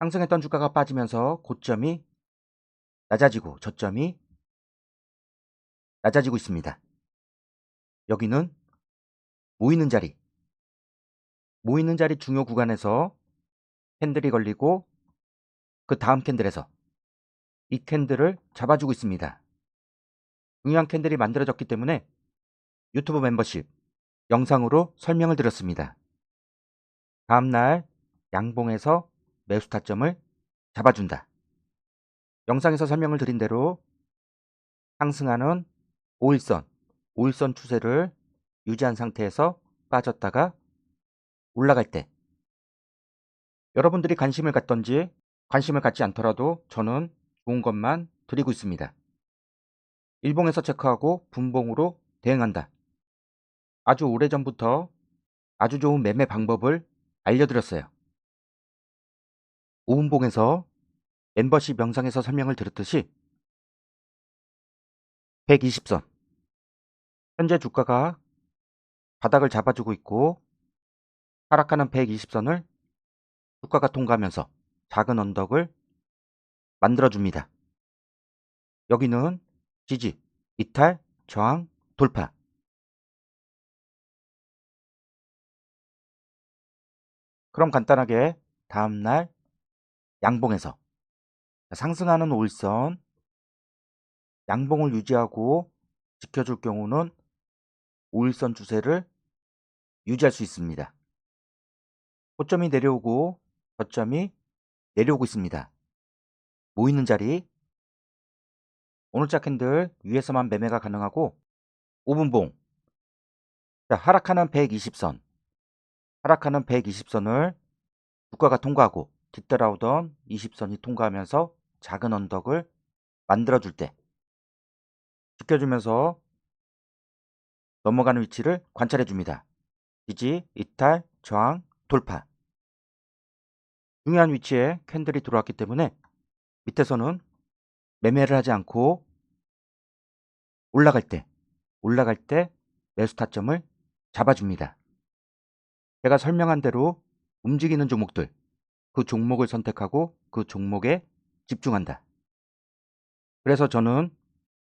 상승했던 주가가 빠지면서 고점이 낮아지고 저점이 낮아지고 있습니다. 여기는 모이는 자리, 모이는 자리 중요 구간에서 캔들이 걸리고 그 다음 캔들에서 이 캔들을 잡아주고 있습니다. 중요한 캔들이 만들어졌기 때문에 유튜브 멤버십 영상으로 설명을 드렸습니다. 다음날 양봉에서 매수 타점을 잡아준다. 영상에서 설명을 드린 대로 상승하는 5일선, 5일선 추세를 유지한 상태에서 빠졌다가 올라갈 때 여러분들이 관심을 갖던지 관심을 갖지 않더라도 저는 좋은 것만 드리고 있습니다. 일봉에서 체크하고 분봉으로 대응한다. 아주 오래전부터 아주 좋은 매매 방법을 알려드렸어요. 5분봉에서 멤버십 영상에서 설명을 드렸듯이 120선 현재 주가가 바닥을 잡아주고 있고 하락하는 120선을 주가가 통과하면서 작은 언덕을 만들어줍니다. 여기는 지지, 이탈, 저항, 돌파. 그럼 간단하게 다음날 양봉에서 상승하는 5일선 양봉을 유지하고 지켜줄 경우는 5일선 추세를 유지할 수 있습니다. 고점이 내려오고 저점이 내려오고 있습니다. 모이는 자리 오늘자 캔들 위에서만 매매가 가능하고 5분봉 자, 하락하는 120선 하락하는 120선을 주가가 통과하고 뒤따라오던 20선이 통과하면서 작은 언덕을 만들어줄 때 지켜주면서 넘어가는 위치를 관찰해 줍니다. 지지, 이탈, 저항, 돌파 중요한 위치에 캔들이 들어왔기 때문에 밑에서는 매매를 하지 않고 올라갈 때 올라갈 때 매수 타점을 잡아줍니다. 제가 설명한 대로 움직이는 종목들 그 종목을 선택하고 그 종목에 집중한다. 그래서 저는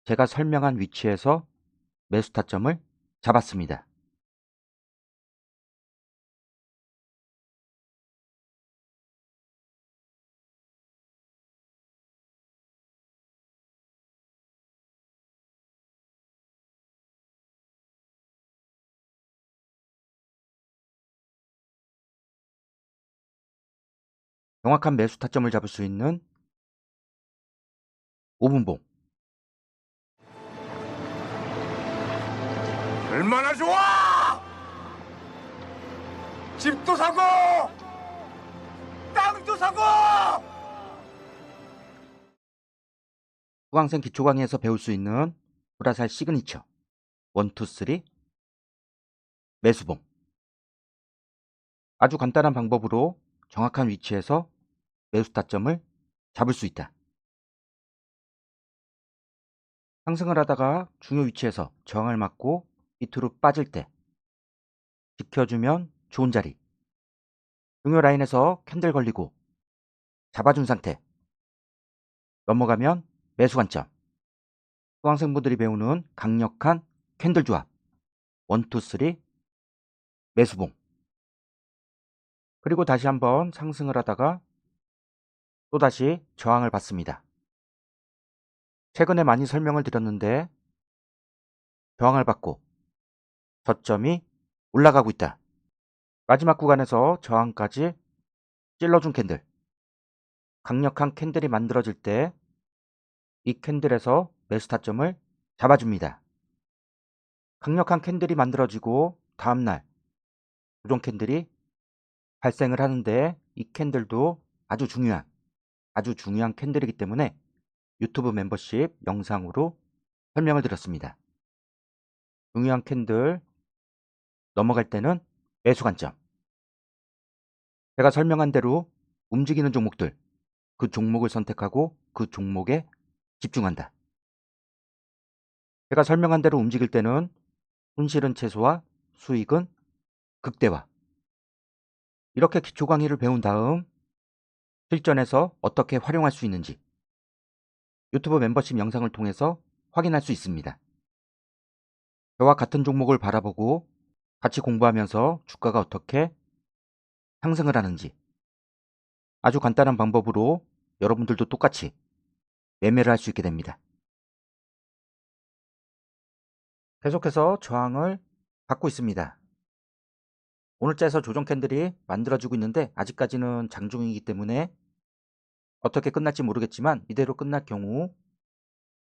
제가 설명한 위치에서 매수 타점을 잡았습니다. 정확한 매수 타점을 잡을 수 있는 5분봉. 얼마나 좋아! 집도 사고, 땅도 사고! 수강생 기초 강의에서 배울 수 있는 불화살 시그니처. 1, 2, 3 매수봉. 아주 간단한 방법으로 정확한 위치에서 매수 타점을 잡을 수 있다. 상승을 하다가 중요 위치에서 저항을 맞고 밑으로 빠질 때 지켜주면 좋은 자리. 중요 라인에서 캔들 걸리고 잡아준 상태. 넘어가면 매수 관점. 수강생분들이 배우는 강력한 캔들 조합. 1, 2, 3 매수봉. 그리고 다시 한번 상승을 하다가 또다시 저항을 받습니다. 최근에 많이 설명을 드렸는데 저항을 받고 저점이 올라가고 있다. 마지막 구간에서 저항까지 찔러준 캔들. 강력한 캔들이 만들어질 때 이 캔들에서 매수 타점을 잡아줍니다. 강력한 캔들이 만들어지고 다음날 조정 캔들이 발생을 하는데 이 캔들도 아주 중요한 아주 중요한 캔들이기 때문에 유튜브 멤버십 영상으로 설명을 드렸습니다. 중요한 캔들 넘어갈 때는 매수 관점. 제가 설명한 대로 움직이는 종목들, 그 종목을 선택하고 그 종목에 집중한다. 제가 설명한 대로 움직일 때는 손실은 최소화, 수익은 극대화. 이렇게 기초 강의를 배운 다음 실전에서 어떻게 활용할 수 있는지 유튜브 멤버십 영상을 통해서 확인할 수 있습니다. 저와 같은 종목을 바라보고 같이 공부하면서 주가가 어떻게 상승을 하는지 아주 간단한 방법으로 여러분들도 똑같이 매매를 할 수 있게 됩니다. 계속해서 저항을 받고 있습니다. 오늘자에서 조정 캔들이 만들어지고 있는데 아직까지는 장중이기 때문에 어떻게 끝날지 모르겠지만 이대로 끝날 경우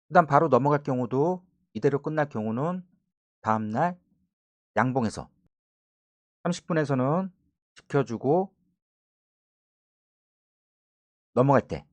일단 바로 넘어갈 경우도 이대로 끝날 경우는 다음날 양봉에서 30분에서는 지켜주고 넘어갈 때